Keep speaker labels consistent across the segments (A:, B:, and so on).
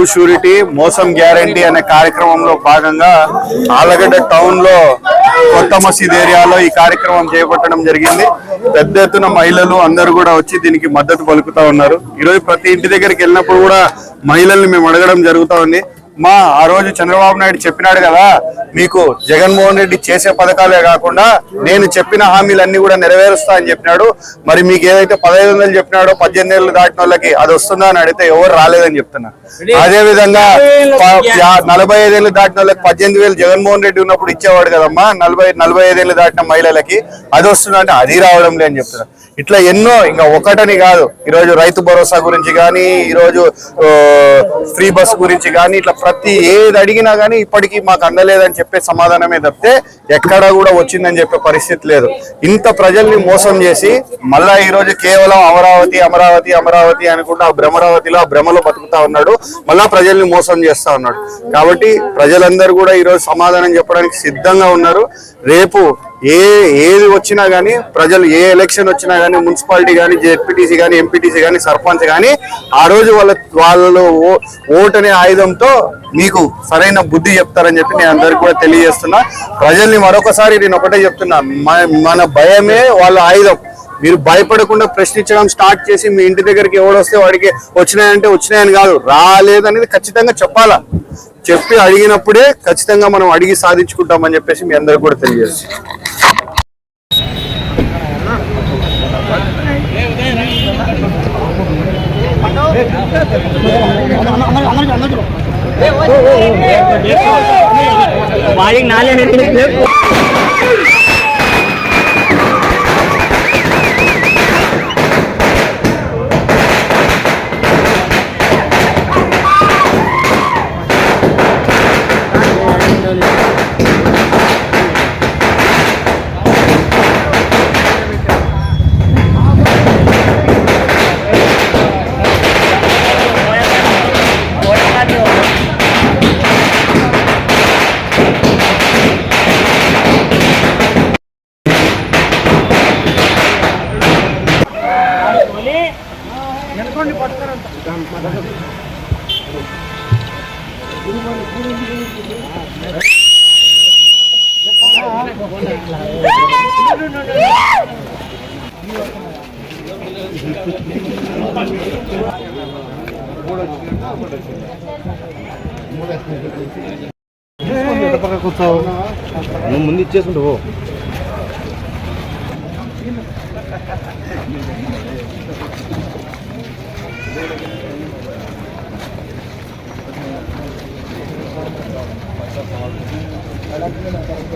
A: డబ్బు షూరిటీ మోసం గ్యారంటీ అనే కార్యక్రమంలో భాగంగా ఆలగడ్డ టౌన్లో కొత్త మసీద్ ఏరియాలో ఈ కార్యక్రమం చేపట్టడం జరిగింది. పెద్ద ఎత్తున మహిళలు అందరూ కూడా వచ్చి దీనికి మద్దతు పలుకుతా ఉన్నారు. ఈరోజు ప్రతి ఇంటి దగ్గరికి వెళ్ళినప్పుడు కూడా మహిళల్ని మేము అడగడం జరుగుతా ఉంది. మా ఆ రోజు చంద్రబాబు నాయుడు చెప్పినాడు కదా మీకు జగన్మోహన్ రెడ్డి చేసే పథకాలే కాకుండా నేను చెప్పిన హామీలన్నీ కూడా నెరవేరుస్తా అని చెప్పినాడు. మరి మీకు ఏదైతే పదహైదు వందలు చెప్పినాడో పద్దెనిమిది ఏళ్ళు దాటిన వాళ్ళకి అది వస్తుందా అని అడిగితే ఎవరు రాలేదని చెప్తున్నా. అదే విధంగా నలభై ఐదేళ్ళు దాటిన వాళ్ళకి పద్దెనిమిది వేలు జగన్మోహన్ రెడ్డి ఉన్నప్పుడు ఇచ్చేవాడు కదమ్మా నలభై నలభై ఐదేళ్ళు దాటిన మహిళలకి అది వస్తుందా అంటే అది రావడం లేదని చెప్తున్నా. ఇట్లా ఎన్నో ఇంకా ఒకటని కాదు ఈరోజు రైతు భరోసా గురించి కానీ ఈరోజు ఫ్రీ బస్ గురించి కానీ ఇట్లా ప్రతి ఏది అడిగినా కానీ ఇప్పటికీ మాకు అందలేదని చెప్పే సమాధానమే తప్పితే ఎక్కడా కూడా వచ్చిందని చెప్పే పరిస్థితి లేదు. ఇంత ప్రజల్ని మోసం చేసి మళ్ళా ఈరోజు కేవలం అమరావతి అమరావతి అమరావతి అనుకుంటూ ఆ భ్రమరావతిలో ఆ భ్రమలో బతుకుతా ఉన్నాడు. మళ్ళా ప్రజల్ని మోసం చేస్తా ఉన్నాడు. కాబట్టి ప్రజలందరూ కూడా ఈ రోజు సమాధానం చెప్పడానికి సిద్ధంగా ఉన్నారు. రేపు ఏ ఏది వచ్చినా కానీ ప్రజలు ఏ ఎలక్షన్ వచ్చినా కానీ మున్సిపాలిటీ కానీ జెడ్పీటీసీ కానీ ఎంపీటీసీ కానీ సర్పంచ్ కానీ ఆ రోజు వాళ్ళ వాళ్ళు ఓ- ఓటు అనే ఆయుధంతో మీకు సరైన బుద్ధి చెప్తారని చెప్పి నేను అందరికి కూడా తెలియజేస్తున్నా. ప్రజల్ని మరొకసారి నేను ఒకటే చెప్తున్నా. మన భయమే వాళ్ళ ఆయుధం. మీరు భయపడకుండా ప్రశ్నించడం స్టార్ట్ చేసి మీ ఇంటి దగ్గరికి ఎవడొస్తే వాడికి వచ్చినాయంటే వచ్చినాయని కాదు రాలేదనేది ఖచ్చితంగా చెప్పాలా? చెప్పి అడిగినప్పుడే ఖచ్చితంగా మనం అడిగి సాధించుకుంటామని చెప్పేసి మీ అందరికి కూడా తెలియజేస్తాం.
B: వాడికి నాలుగు
C: నువ్వు ముందు ఇచ్చేసుకుంటావు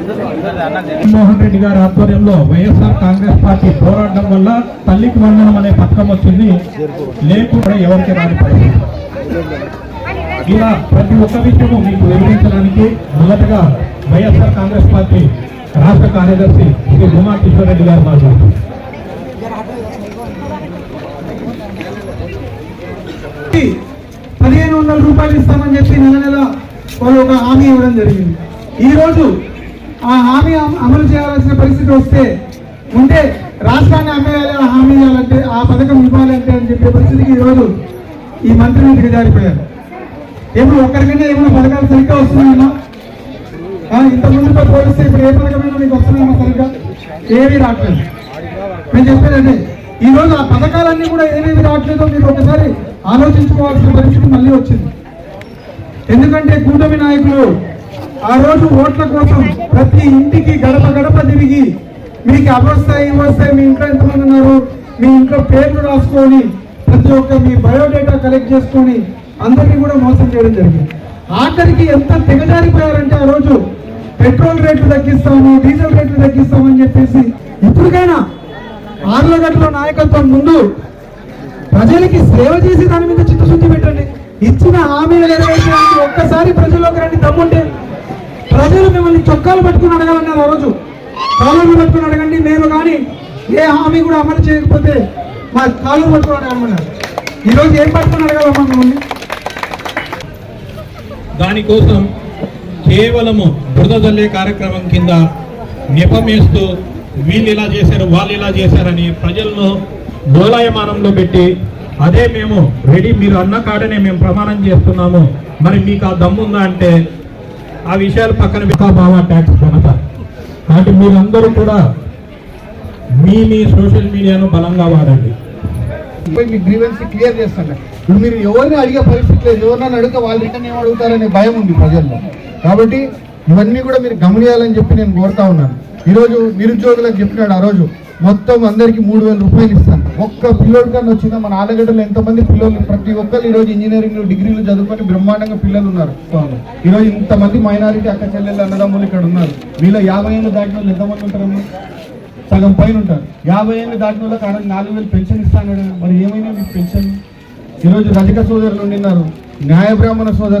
D: జగన్మోహన్ రెడ్డి గారి ఆధ్వర్యంలో వైఎస్ఆర్ కాంగ్రెస్ పార్టీ పోరాటం వల్ల తల్లికి వందనం అనే పథకం వచ్చింది. లేకుండా ఎవరికి రాని పరిస్థితి. ఇలా ప్రతి ఒక్క విషయము మీకు వివరించడానికి మొదటగా వైఎస్ఆర్ కాంగ్రెస్ పార్టీ రాష్ట్ర కార్యదర్శి శ్రీ ఉమా కిషోర్ రెడ్డి గారు మాట్లాడుతున్నారు
E: వందల రూపాయలు ఇస్తామని చెప్పి నెల నెల వాళ్ళు ఒక హామీ ఇవ్వడం జరిగింది. ఈరోజు ఆ హామీ అమలు చేయాల్సిన పరిస్థితి వస్తే ఉంటే రాష్ట్రాన్ని అమ్మేయాలి ఆ హామీ ఇవ్వాలంటే ఆ పథకం ఇవ్వాలి అంటే అని చెప్పే పరిస్థితికి ఈ మంత్రి ఈ మంత్రిని దిగజారిపోయారు ఏమో ఒక్కరికైనా ఏమైనా పథకాలు సరిగ్గా వస్తున్నాయన్నా ఇంతకుముందుతో పోలిస్తే ఇప్పుడు ఏ పథకమైనా మీకు వస్తున్నాయమ్మా సరిగ్గా? ఏమీ రావట్లేదు. నేను చెప్పేది ఈరోజు ఈ రోజు ఆ పథకాలన్నీ కూడా ఏమేమి రావట్లేదో మీరు ఒకసారి ఆలోచించుకోవాల్సిన పరిస్థితి మళ్ళీ వచ్చింది. ఎందుకంటే కూటమి నాయకులు ఆ రోజు ఓట్ల కోసం ప్రతి ఇంటికి గడప గడప తిరిగి మీకు అవస్థాయి వస్తాయి వస్తాయి మీ ఇంట్లో ఎంతమంది ఉన్నారు? మీ ఇంట్లో పేర్లు రాసుకొని ప్రతి ఒక్క మీ బయోడేటా కలెక్ట్ చేసుకొని అందరినీ కూడా మోసం చేయడం జరిగింది. ఆఖరికి ఎంత తెగజారిపోయారంటే ఆ రోజు పెట్రోల్ రేట్లు తగ్గిస్తాము డీజిల్ రేట్లు తగ్గిస్తామని చెప్పేసి ఇప్పటికైనా ఆర్లగడ్డలో నాయకత్వం ముందు ప్రజలకి సేవ చేసి దాని మీద చిత్తశుద్ధి పెట్టండి. ఇచ్చిన హామీలు నెరవేర్చడానికి ఒక్కసారి ప్రజల్లోకి రండి దమ్ముంటే ప్రజలు మిమ్మల్ని చొక్కాలు పట్టుకుని అడగాలన్నారు ఆ రోజు. కాలువలు పట్టుకుని అడగండి మేము కానీ ఏ హామీ కూడా అమలు చేయకపోతే మా కాలువలు పట్టుకుని అడగమన్నారు. ఈరోజు ఏం పట్టుకుని అడగాలమ్మా మిమ్మల్ని?
D: దానికోసం కేవలము బురద జల్లే కార్యక్రమం కింద నెపమేస్తూ వీళ్ళు ఇలా చేశారు వాళ్ళు ఇలా చేశారని ప్రజలను డోలాయమానంలో పెట్టి అదే మేము రెడీ మీరు అన్న కాడనే మేము ప్రమాణం చేస్తున్నాము. మరి మీకు ఆ దమ్ముందా అంటే ఆ విషయాలు పక్కన బాబా ట్యాక్స్ ఘనత. కాబట్టి మీరందరూ కూడా మీ మీ సోషల్ మీడియాను బలంగా వాడండి.
C: మీ గ్రీవెన్స్ క్లియర్ చేస్తాను. ఇప్పుడు మీరు ఎవరిని అడిగే పరిస్థితి లేదు ఎవరినైనా అడిగితే వాళ్ళు రిటర్న్ ఏం అడుగుతారనే భయం ఉంది ప్రజల్లో. కాబట్టి ఇవన్నీ కూడా మీరు గమనియాలని చెప్పి నేను కోరుతా ఉన్నాను. ఈరోజు నిరుద్యోగులకు చెప్పినాడు ఆ రోజు. మొత్తం అందరికీ మూడు వేల రూపాయలు ఇస్తాను. ఒక్క పిల్లోడి కన్నా వచ్చిందా మన ఆలగడ్డలో ఎంతమంది పిల్లలు? ప్రతి ఒక్కరు ఈరోజు ఇంజనీరింగ్ డిగ్రీలు చదువుకొని బ్రహ్మాండంగా పిల్లలు ఉన్నారు. ఈరోజు ఇంతమంది మైనారిటీ అక్క చెల్లెళ్ళు అన్నదమ్ములు ఇక్కడ ఉన్నారు. వీళ్ళ యాభై ఏళ్ళు దాటిన వాళ్ళు ఎంతమంది ఉంటారమ్మా? సగం పైన ఉంటారు. యాభై ఏళ్ళు దాటిన వాళ్ళకి ఆడ నాలుగు వేలు పెన్షన్ ఇస్తాను మరి ఏమైనా మీకు పెన్షన్? ఈరోజు రజక సోదరులు ఉండినారు న్యాయ బ్రాహ్మణ సోదరులు